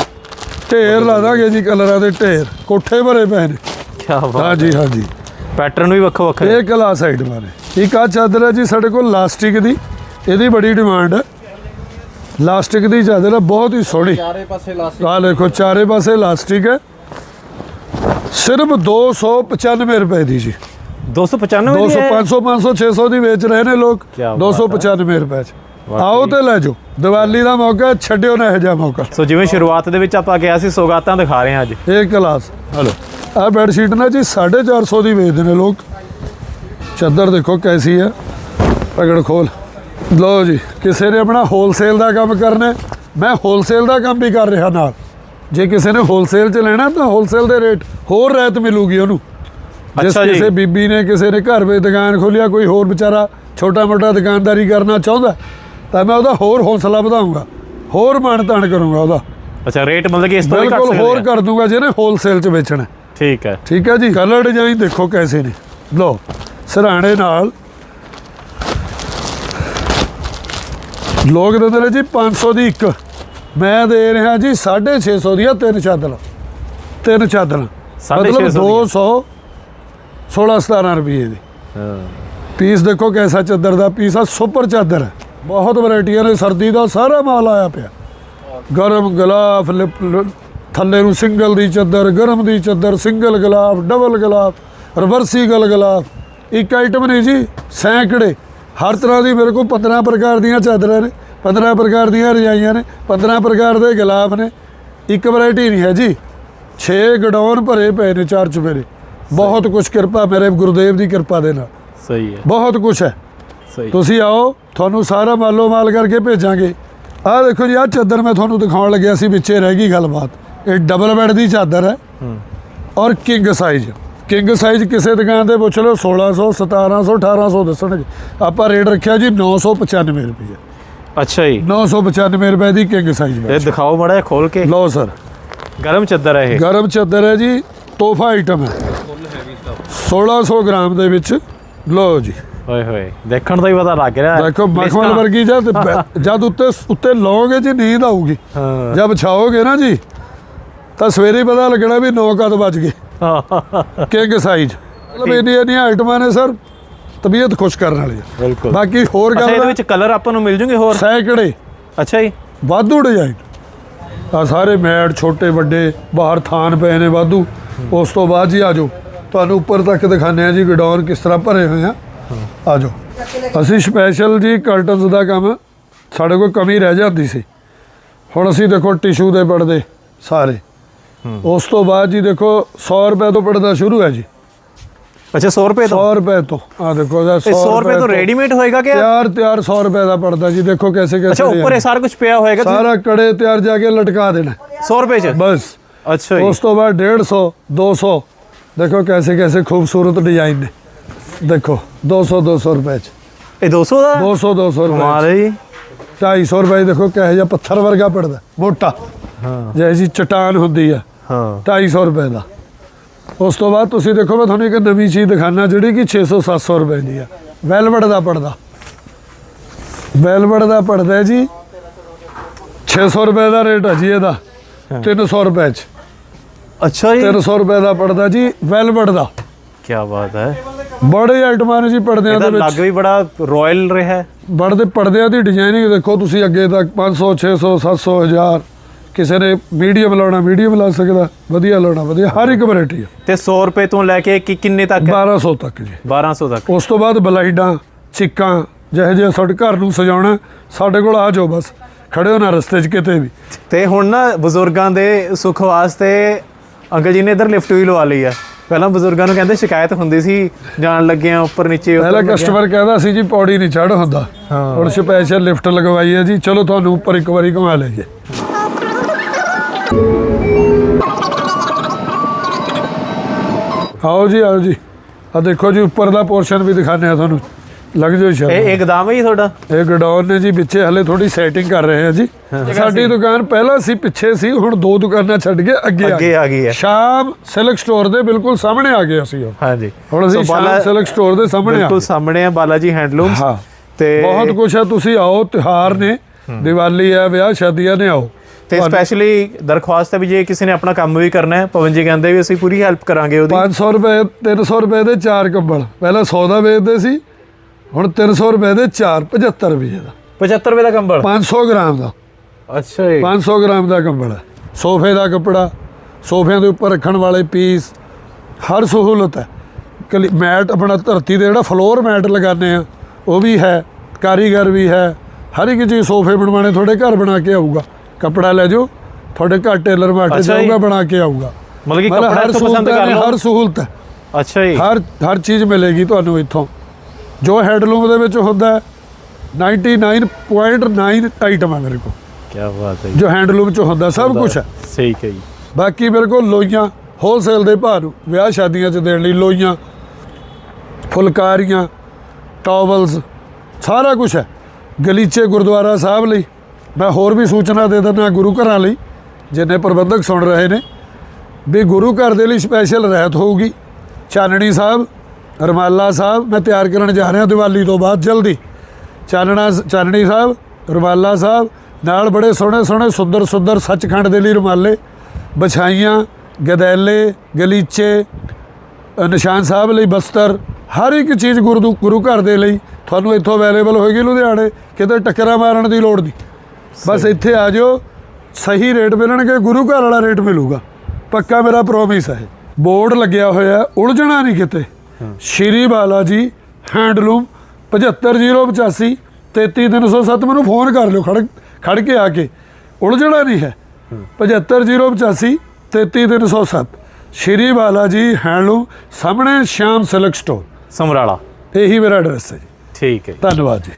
ਢੇਰ ਲਾ ਦਾਂਗੇ ਜੀ ਕਲਰਾਂ ਦੇ ਢੇਰ। ਕੋਠੇ ਭਰੇ ਪਏ ਨੇ। ਕੀ ਬਾਤ ਹਾਂਜੀ ਹਾਂਜੀ ਪੈਟਰਨ ਵੀ ਵੱਖੋ ਵੱਖਰੇ ਇਹ ਕਲਾਸ ਆਈਟਮ ਨੇ ਇੱਕ ਆ ਚਾਦਰ ਹੈ ਜੀ ਸਾਡੇ ਕੋਲ ਲਾਸਟਿਕ ਦੀ ਇਹਦੀ ਬੜੀ ਡਿਮਾਂਡ ਹੈ। ਲਾਸਟਿਕ ਦੀ ਚਾਦਰ ਹੈ ਬਹੁਤ ਹੀ ਸੋਹਣੀ। ਚਾਰੇ ਪਾਸੇ ਲਾਸੀ ਆਹ ਦੇਖੋ ਚਾਰੇ ਪਾਸੇ ਲਾਸਟਿਕ ਹੈ। ਸਿਰਫ 295 ਰੁਪਏ ਦੀ ਜੀ। 295 ਦੀ 200 ਹੈ 500 500 600 ਦੀ ਵੇਚ ਰਹੇ ਨੇ ਲੋਕ। ਕਿਆ ਬਾਤ 295 ਰੁਪਏ ਚ। ਆਓ ਤੇ ਲੈ ਜਾਓ। ਦੀਵਾਲੀ ਦਾ ਮੌਕਾ ਛੱਡਿਓ ਨਾ ਇਹ ਜਿਹਾ ਮੌਕਾ। ਸੋ ਜਿਵੇਂ ਸ਼ੁਰੂਆਤ ਦੇ ਵਿੱਚ ਆਪਾਂ ਕਿਹਾ ਸੀ ਸੌਗਾਤਾਂ ਦਿਖਾ ਰਹੇ ਹਾਂ ਅੱਜ। ਇਹ ਕਲਾਸ ਹਲੋ। ਆ ਬੈੱਡ ਸ਼ੀਟ ਨਾ ਜੀ 450 ਦੀ ਵੇਚਦੇ ਨੇ ਲੋਕ। ਚਾਦਰ ਦੇਖੋ ਕੈਸੀ ਹੈ ਪਕੜ ਖੋਲ। ਲਓ ਜੀ ਕਿਸੇ ਨੇ ਆਪਣਾ ਹੋਲਸੇਲ ਦਾ ਕੰਮ ਕਰਨਾ ਮੈਂ ਹੋਲਸੇਲ ਦਾ ਕੰਮ ਵੀ ਕਰ ਰਿਹਾ ਨਾਲ। ਜੇ ਕਿਸੇ ਨੇ ਹੋਲਸੇਲ 'ਚ ਲੈਣਾ ਤਾਂ ਹੋਲਸੇਲ ਦੇ ਰੇਟ ਹੋਰ ਰਹਿਤ ਮਿਲੂਗੀ ਉਹਨੂੰ। ਜਿਸ। ਕਿਸੇ ਬੀਬੀ ਨੇ ਕਿਸੇ ਨੇ ਘਰ ਵਿੱਚ ਦੁਕਾਨ ਖੋਲਿਆ ਕੋਈ ਹੋਰ ਵਿਚਾਰਾ ਛੋਟਾ ਮੋਟਾ ਦੁਕਾਨਦਾਰੀ ਕਰਨਾ ਚਾਹੁੰਦਾ ਤਾਂ ਮੈਂ ਉਹਦਾ ਹੋਰ ਹੌਸਲਾ ਵਧਾਉਂਗਾ ਹੋਰ ਮਾਣ ਤਾਣ ਕਰੂੰਗਾ ਉਹਦਾ। ਅੱਛਾ ਰੇਟ ਮਤਲਬ ਕਿ ਇਸ ਤੋਂ ਘੱਟ ਬਿਲਕੁਲ ਹੋਰ ਆ। ਕਰ ਦੂੰਗਾ ਜਿਹਨੇ ਹੋਲਸੇਲ 'ਚ ਵੇਚਣਾ। ਠੀਕ ਹੈ। ਠੀਕ ਹੈ ਜੀ। ਕਲਰ ਡਿਜ਼ਾਈਨ ਦੇਖੋ ਕੈਸੇ ਨੇ। ਲੋ ਸਰਾਣੇ ਨਾਲ। ਲੋਕ ਦਿੰਦੇ ਨੇ ਜੀ 500 ਦੀ ਇੱਕ। ਮੈਂ ਦੇ ਰਿਹਾ ਜੀ 650 ਦੀਆਂ ਤਿੰਨ ਚਾਦਰਾਂ। ਤਿੰਨ ਚਾਦਰਾਂ। 650 ਮਤਲਬ 200 16 17 ਰੁਪਏ ਦੀ। ਹਾਂ। ਪੀਸ ਦੇਖੋ ਕੈਸਾ ਚਾਦਰ ਦਾ ਪੀਸ ਆ ਸੁਪਰ ਚਾਦਰ। ਹੈ ਬਹੁਤ ਵੈਰਾਈਟੀਆਂ ਨੇ ਸਰਦੀ ਦਾ ਸਾਰਾ ਮਾਲ ਆਇਆ ਪਿਆ। ਗਰਮ ਗਲਾਫ ਲਿਪ- ਥੱਲੇ ਨੂੰ ਸਿੰਗਲ ਦੀ ਚਾਦਰ ਗਰਮ ਦੀ ਚਾਦਰ ਸਿੰਗਲ ਗਲਾਫ ਡਬਲ ਗਲਾਫ ਰਿਵਰਸੀ ਗਲ ਗਲਾਫ। ਇੱਕ ਆਈਟਮ ਨਹੀਂ ਜੀ ਸੈਂਕੜੇ। ਹਰ ਤਰ੍ਹਾਂ ਦੀ ਮੇਰੇ ਕੋਲ 15 ਪ੍ਰਕਾਰ ਦੀਆਂ ਚਾਦਰਾਂ ਨੇ 15 ਪ੍ਰਕਾਰ ਦੀਆਂ ਰਜਾਈਆਂ ਨੇ 15 ਪ੍ਰਕਾਰ ਦੇ ਗਲਾਫ ਨੇ। ਇੱਕ ਵੈਰਾਈਟੀ ਨਹੀਂ ਹੈ ਜੀ। 6 ਗਡਾਉਨ ਭਰੇ ਪਏ ਨੇ ਚਾਰ ਚੁਫੇਰੇ ਬਹੁਤ ਕੁਝ ਕਿਰਪਾ ਮੇਰੇ ਗੁਰਦੇਵ ਦੀ ਕਿਰਪਾ ਦੇ ਨਾਲ। ਸਹੀ ਹੈ। ਬਹੁਤ ਕੁਝ ਹੈ। ਸਹੀ। ਤੁਸੀਂ ਆਓ ਤੁਹਾਨੂੰ ਸਾਰਾ ਮਾਲੋ ਮਾਲ ਕਰਕੇ ਭੇਜਾਂਗੇ। ਆਹ ਦੇਖੋ ਜੀ ਆਹ ਚਾਦਰ ਮੈਂ ਤੁਹਾਨੂੰ ਦਿਖਾਉਣ ਲੱਗਿਆ ਸੀ ਵਿੱਚੇ ਰਹਿ ਗਈ ਗੱਲਬਾਤ। ਇਹ ਡਬਲ ਬੈੱਡ ਦੀ ਚਾਦਰ ਹੈ। ਔਰ ਕਿੰਗ ਸਾਈਜ਼ ਕਿੰਗ ਸਾਈਜ਼ ਕਿਸੇ ਦੁਕਾਨ ਤੇ ਪੁੱਛ ਲਓ 1600 1700 1800 ਦੱਸਣਗੇ। ਆਪਾਂ ਰੇਟ ਰੱਖਿਆ ਜੀ 995 ਰੁਪਏ। ਅੱਛਾ ਜੀ। 995 ਰੁਪਏ ਦੀ ਕਿੰਗ ਸਾਈਜ਼ ਇਹ ਦਿਖਾਓ ਮੜਾ ਖੋਲ ਕੇ। ਲਓ ਸਰ। ਗਰਮ ਚੱਦਰ ਹੈ ਇਹ। ਗਰਮ ਚਾਦਰ ਹੈ ਜੀ ਤੋਹਫਾ ਆਈਟਮ ਹੈ। 1600 ਗ੍ਰਾਮ ਦੇ ਵਿੱਚ ਲਓ ਜੀ। ਓਏ ਹੋਏ ਦੇਖਣ ਤੋਂ ਹੀ ਪਤਾ ਲੱਗ ਰਿਹਾ। ਦੇਖੋ ਮਖਮਲ ਲਿਸਟਾਂ- ਵਰਗੀ ਜਦ ਜਦ ਉੱਤੇ ਉੱਤੇ ਲਓਗੇ ਜੀ ਨੀਂਦ ਆਊਗੀ। ਹਾਂ। ਜਦ ਵਿਛਾਓਗੇ ਨਾ ਜੀ ਤਾਂ ਸਵੇਰੇ ਪਤਾ ਲੱਗਣਾ ਵੀ ਨੌ ਕਦ ਵੱਜ ਗਏ। ਕਿੰਗ ਸਾਈਜ਼ ਮਤਲਬ ਇੰਨੀਆਂ ਇੰਨੀਆਂ ਆਈਟਮਾਂ ਨੇ ਸਰ। ਤਬੀਅਤ ਖੁਸ਼ ਕਰਨ ਵਾਲੀ ਬਿਲਕੁਲ। ਬਾਕੀ ਹੋਰ ਅੱਛਾ ਇਹਦੇ ਗੱਲ ਵਿੱਚ ਕਲਰ ਆਪਾਂ ਨੂੰ ਮਿਲ ਜੂਗੇ ਹੋਰ? ਸੈਂਕੜੇ। ਅੱਛਾ ਜੀ। ਵਾਧੂ ਡਿਜ਼ਾਈਨ ਆ ਸਾਰੇ ਮੈਟ ਛੋਟੇ ਵੱਡੇ ਬਾਹਰ ਥਾਨ ਪਏ ਨੇ ਵਾਧੂ। ਉਸ ਤੋਂ ਬਾਅਦ ਜੀ ਆ ਜਾਓ ਤੁਹਾਨੂੰ ਉੱਪਰ ਤੱਕ ਦਿਖਾਉਂਦੇ ਆ ਜੀ ਗਡੌਰ ਕਿਸ ਤਰ੍ਹਾਂ ਭਰੇ ਹੋਏ ਆ। ਆ ਜਾਓ ਅਸੀਂ ਸਪੈਸ਼ਲ ਜੀ ਕਰਟਨਸ ਦਾ ਕੰਮ ਸਾਡੇ ਕੋਲ ਕਮੀ ਰਹਿ ਜਾਂਦੀ ਸੀ। ਹੁਣ ਅਸੀਂ ਦੇਖੋ ਟਿਸ਼ੂ ਦੇ ਪਰਦੇ ਸਾਰੇ। ਉਸ ਤੋਂ ਬਾਅਦ ਜੀ ਦੇਖੋ 100 ਰੁਪਏ ਤੋਂ ਪਰਦਾ ਸ਼ੁਰੂ ਹੈ ਜੀ। ਅੱਛਾ 100 ਰੁਪਏ ਤੋਂ? 100 ਰੁਪਏ ਤੋਂ। ਆ ਦੇਖੋ ਇਹ 100 ਰੁਪਏ ਤੋਂ ਰੈਡੀਮੇਡ ਹੋਏਗਾ ਕਿ ਤਿਆਰ ਤਿਆਰ 100 ਰੁਪਏ ਦਾ ਪਰਦਾ ਜੀ ਦੇਖੋ ਕੈਸੇ ਕੈਸੇ ਅੱਛਾ ਉੱਪਰ। ਇਹ ਸਾਰਾ ਕੁਝ ਪਿਆ ਹੋਏਗਾ ਸਾਰਾ ਕੜੇ ਤਿਆਰ ਜਾ ਕੇ ਲਟਕਾ ਦੇਣਾ। 100 ਰੁਪਏ ਚ? ਬਸ। ਅੱਛਾ ਜੀ। ਉਸ ਤੋਂ ਬਾਅਦ 150 200 ਦੇਖੋ ਕੈਸੇ ਕੈਸੇ ਖੂਬਸੂਰਤ ਡਿਜ਼ਾਈਨ ਨੇ। ਦੇਖੋ 200 200 ਰੁਪਏ ਚ। ਇਹ 200 ਦਾ? 200 200 ਕਮਾਲ ਰੁਪਏ ਹੈ ਜੀ। 250 ਰੁਪਏ ਦੇਖੋ ਕਿਹੋ ਜਿਹਾ ਪੱਥਰ ਵਰਗਾ ਪੜਦਾ ਮੋਟਾ। ਹਾਂ। ਜੀ ਚਟਾਨ ਹੁੰਦੀ ਆ ਹਾਂ। 250 ਰੁਪਏ ਦਾ। ਉਸ ਤੋਂ ਬਾਅਦ ਤੁਸੀਂ ਦੇਖੋ ਮੈਂ ਤੁਹਾਨੂੰ ਇੱਕ ਨਵੀਂ ਚੀਜ਼ ਦਿਖਾਣਾ ਜਿਹੜੀ ਕਿ 600 700 ਰੁਪਏ ਦੀ ਆ। ਵੈਲਵਟ ਦਾ ਪੜਦਾ ਵੈਲਵਟ ਦਾ ਪੜਦਾ ਜੀ 600 ਰੁਪਏ ਦਾ ਰੇਟ ਹੈ ਜੀ ਇਹਦਾ 300 ਰੁਪਏ ਚ। ਅੱਛਾ ਜੀ। 300 ਰੁਪਏ ਦਾ ਪੜਦਾ ਜੀ ਵੈਲਵਟ ਦਾ। ਕੀ ਬਾਤ ਹੈ। ਬੜੇ ਆਈਟਮਾਂ ਨੇ ਜੀ ਪਰਦਿਆਂ ਦੇ ਲੱਗ ਵਿੱਚ। ਵੀ ਬੜਾ ਰਾਇਲ ਰਿਹਾ। ਹੈ ਬੜਦੇ ਪਰਦਿਆਂ ਦੀ ਡਿਜ਼ਾਈਨਿੰਗ ਦੇਖੋ ਤੁਸੀਂ ਅੱਗੇ ਤੱਕ 500 600 700 1000 ਕਿਸੇ ਨੇ ਮੀਡੀਅਮ ਲਾਉਣਾ ਮੀਡੀਅਮ ਲਾ ਸਕਦਾ ਵਧੀਆ ਲਾਉਣਾ ਵਧੀਆ ਹਰ ਇੱਕ ਵੈਰਾਈਟੀ ਹੈ ਤੇ 100 ਰੁਪਏ ਤੋਂ ਲੈ ਕੇ ਕਿ ਕਿੰਨੇ ਤੱਕ ਹੈ? 1200 ਤੱਕ ਜੀ। 1200 ਤੱਕ। ਉਸ ਤੋਂ ਬਾਅਦ ਬਲਾਈਡਾਂ ਚਿੱਕਾਂ ਜਿਹੇ ਜਿਹੇ ਸਾਡੇ ਘਰ ਨੂੰ ਸਜਾਉਣਾ ਸਾਡੇ ਕੋਲ ਆ ਜਾਓ ਬਸ ਖੜੇ ਹੋ ਨਾ ਰਸਤੇ 'ਚ ਕਿਤੇ ਵੀ। ਤੇ ਹੁਣ ਨਾ ਬਜ਼ੁਰਗਾਂ ਦੇ ਸੁੱਖ ਵਾਸਤੇ ਅੰਕਲ ਜੀ ਨੇ ਇਧਰ ਲਿਫਟ ਵੀ ਲਵਾ ਲਈ ਆ। ਪਹਿਲਾਂ ਬਜ਼ੁਰਗਾਂ ਨੂੰ ਕਹਿੰਦੇ ਸ਼ਿਕਾਇਤ ਹੁੰਦੀ ਸੀ ਜਾਣ ਲੱਗੇ ਆ ਉੱਪਰ ਨੀਚੇ ਪਹਿਲਾਂ ਆ। ਕਸਟਮਰ ਕਹਿੰਦਾ ਸੀ ਜੀ ਪੌੜੀ ਨਹੀਂ ਚੜ੍ਹ ਹੁੰਦਾ। ਹਾਂ। ਹੁਣ ਸਪੈਸ਼ਲ ਲਿਫਟ ਲਗਵਾਈ ਹੈ ਜੀ ਚਲੋ ਤੁਹਾਨੂੰ ਉੱਪਰ ਇੱਕ ਵਾਰੀ ਘੁਮਾ ਲਈਏ। ਆਓ ਜੀ ਆਓ ਜੀ। ਆ ਦੇਖੋ ਜੀ ਉੱਪਰ ਦਾ ਪੋਰਸ਼ਨ ਵੀ ਦਿਖਾਣੇ ਆ ਤੁਹਾਨੂੰ। ਲੱਗ ਜਾਓ ਇਹ ਸ਼ਾਇਦ ਇਹ ਗਦਾਮ ਹੈ ਜੀ ਤੁਹਾਡਾ? ਇਹ ਗਡਾਊਨ ਨੇ ਜੀ ਵਿੱਚੇ ਹਲੇ ਥੋੜੀ ਸੈਟਿੰਗ ਕਰ ਰਹੇ ਆ ਜੀ। ਸਾਡੀ ਦੁਕਾਨ ਪਹਿਲਾਂ ਸੀ ਪਿੱਛੇ ਸੀ ਹੁਣ ਦੋ ਦੁਕਾਨਾਂ ਛੱਡ ਕੇ ਅੱਗੇ ਅੱਗੇ ਆ ਗਈ ਹੈ। ਸ਼ਾਮ ਸਿਲਕ ਸਟੋਰ ਦੇ ਬਿਲਕੁਲ ਸਾਹਮਣੇ ਆ ਗਏ ਅਸੀਂ। ਹਾਂਜੀ। ਹੁਣ ਅਸੀਂ ਸ਼ਾਮ ਸਿਲਕ ਸਟੋਰ ਦੇ ਸਾਹਮਣੇ ਆ। ਬਿਲਕੁਲ ਗਏ। ਸਾਹਮਣੇ ਆ ਬਾਲਾ ਜੀ ਹੈਂਡਲੂਮਸ ਹਾਂ। ਤੇ ਬਹੁਤ ਕੁਝ ਹੈ ਤੁਸੀਂ ਆਓ ਤਿਉਹਾਰ ਨੇ। ਦੀਵਾਲੀ ਹੈ ਵਿਆਹ ਸ਼ਾਦੀਆਂ ਨੇ ਆਓ। ਤੇ ਸਪੈਸ਼ਲੀ ਦਰਖਾਸਤ ਹੈ ਵੀ ਜੇ ਕਿਸੇ ਨੇ ਆਪਣਾ ਕੰਮ ਵੀ ਕਰਨਾ ਹੈ ਪਵਨ ਜੀ ਕਹਿੰਦੇ ਵੀ ਅਸੀਂ ਪੂਰੀ ਹੈਲਪ ਕਰਾਂਗੇ ਉਹਦੀ। 500 ਰੁਪਏ 300 ਰੁਪਏ ਦੇ ਚਾਰ ਕੰਬਲ। ਪਹਿਲਾਂ 100 ਦਾ ਵੇਚਦੇ ਸੀ ਹੁਣ 300 ਰੁਪਏ ਦੇ ਚਾਰ 75 ਰੁਪਏ ਦਾ 75 ਰੁਪਏ ਦਾ ਕੰਬਲ? 500 ਗ੍ਰਾਮ ਦਾ। ਅੱਛਾ ਜੀ। 500 ਗ੍ਰਾਮ ਦਾ ਕੰਬਲ ਹੈ। ਸੋਫੇ ਦਾ ਕੱਪੜਾ ਸੋਫਿਆਂ ਦੇ ਉੱਪਰ ਰੱਖਣ ਵਾਲੇ ਪੀਸ ਹਰ ਸਹੂਲਤ ਹੈ। ਮੈਟ ਆਪਣਾ ਧਰਤੀ ਦੇ ਜਿਹੜਾ ਫਲੋਰ ਮੈਟ ਲਗਾਉਂਦੇ ਆ ਉਹ ਵੀ ਹੈ ਕਾਰੀਗਰ ਵੀ ਹੈ ਹਰ ਇੱਕ ਚੀਜ਼ ਸੋਫੇ ਬਣਵਾਣੇ ਤੁਹਾਡੇ ਘਰ ਬਣਾ ਕੇ ਆਊਗਾ। ਕੱਪੜਾ ਲੈ ਜਾਓ ਤੁਹਾਡੇ ਘਰ ਟੇਲਰ ਜੀ। ਜਾਊਗਾ ਬਣਾ ਕੇ ਆਊਗਾ। ਮਤਲਬ ਕਿ ਕੱਪੜਾ ਤੋਂ ਪਸੰਦ ਕਰ ਲਓ। ਹਰ ਸਹੂਲਤ ਅੱਛਾ ਜੀ। ਹਰ ਹਰ ਚੀਜ਼ ਮਿਲੇਗੀ ਤੁਹਾਨੂੰ ਇੱਥੋਂ। ਜੋ ਹੈਂਡਲੂਮ ਦੇ ਵਿੱਚ ਹੁੰਦਾ ਹੈ 99.9 ਆਈਟਮ ਹੈ ਮੇਰੇ ਕੋਲ। ਕੀ ਬਾਤ ਹੈ ਜੋ। ਹੈਂਡਲੂਮ ਚ ਹੁੰਦਾ ਸਭ ਕੁਝ ਹੈ। ਸਹੀ ਹੈ ਜੀ ਬਾਕੀ ਮੇਰੇ ਕੋਲ ਲੋਈਆਂ ਹੋਲਸੇਲ ਦੇ ਭਾਅ ਨੂੰ ਵਿਆਹ ਸ਼ਾਦੀਆਂ 'ਚ ਦੇਣ ਲਈ ਲੋਈਆਂ ਫੁਲਕਾਰੀਆਂ ਟਾਵਲਸ ਸਾਰਾ ਕੁਝ ਹੈ। ਗਲੀਚੇ ਗੁਰਦੁਆਰਾ ਸਾਹਿਬ ਲਈ ਮੈਂ ਹੋਰ ਵੀ ਸੂਚਨਾ ਦੇ ਦਿੰਦਾ ਗੁਰੂ ਘਰਾਂ ਲਈ, ਜਿੰਨੇ ਪ੍ਰਬੰਧਕ ਸੁਣ ਰਹੇ ਨੇ, ਵੀ ਗੁਰੂ ਘਰ ਦੇ ਲਈ ਸਪੈਸ਼ਲ ਰਹਿਤ ਹੋਊਗੀ। ਚਾਨਣੀ ਸਾਹਿਬ, ਰਮਾਲਾ ਸਾਹਿਬ, ਮੈਂ ਤਿਆਰ ਕਰਨ ਜਾ ਰਿਹਾ ਦੀਵਾਲੀ ਤੋਂ ਬਾਅਦ ਜਲਦੀ। ਚਾਨਣਾ ਚਾਨਣੀ ਸਾਹਿਬ, ਰਮਾਲਾ ਸਾਹਿਬ, ਨਾਲ ਬੜੇ ਸੋਹਣੇ ਸੋਹਣੇ ਸੁੰਦਰ ਸੁੰਦਰ ਸੱਚਖੰਡ ਦੇ ਲਈ ਰੁਮਾਲੇ ਬਛਾਈਆਂ ਗਦੈਲੇ, ਗਲੀਚੇ ਨਿਸ਼ਾਨ ਸਾਹਿਬ ਲਈ ਬਸਤਰ, ਹਰ ਇੱਕ ਚੀਜ਼ ਗੁਰੂ ਗੁਰੂ ਘਰ ਦੇ ਲਈ ਤੁਹਾਨੂੰ ਇੱਥੋਂ ਅਵੇਲੇਬਲ ਹੋਏਗੀ ਲੁਧਿਆਣੇ, ਕਿਤੇ ਟੱਕਰਾਂ ਮਾਰਨ ਦੀ ਲੋੜ ਨਹੀਂ। ਬਸ ਇੱਥੇ ਆ ਜਾਓ ਸਹੀ ਰੇਟ ਮਿਲਣਗੇ ਗੁਰੂ ਘਰ ਵਾਲਾ ਰੇਟ ਮਿਲੂਗਾ। ਪੱਕਾ ਮੇਰਾ ਪ੍ਰੋਮਿਸ ਹੈ ਬੋਰਡ ਲੱਗਿਆ ਹੋਇਆ ਉਲਝਣਾ ਨਹੀਂ ਕਿਤੇ। ਸ਼੍ਰੀ ਬਾਲਾ ਜੀ ਹੈਂਡਲੂਮ 75085 33307 ਮੈਨੂੰ ਫੋਨ ਕਰ ਲਿਓ ਖੜ ਖੜ ਕੇ ਆ ਕੇ। ਉਲਝਣਾ ਨਹੀਂ ਹੈ। 75085 33307 ਸ਼੍ਰੀ ਬਾਲਾ ਜੀ ਹੈਂਡਲੂਮ ਸਾਹਮਣੇ ਸ਼ਾਮ ਸਿਲਕ ਸਟੋਰ ਸਮਰਾਲਾ। ਇਹੀ ਮੇਰਾ ਐਡਰੈਸ ਹੈ ਜੀ। ਠੀਕ ਹੈ। ਧੰਨਵਾਦ ਜੀ।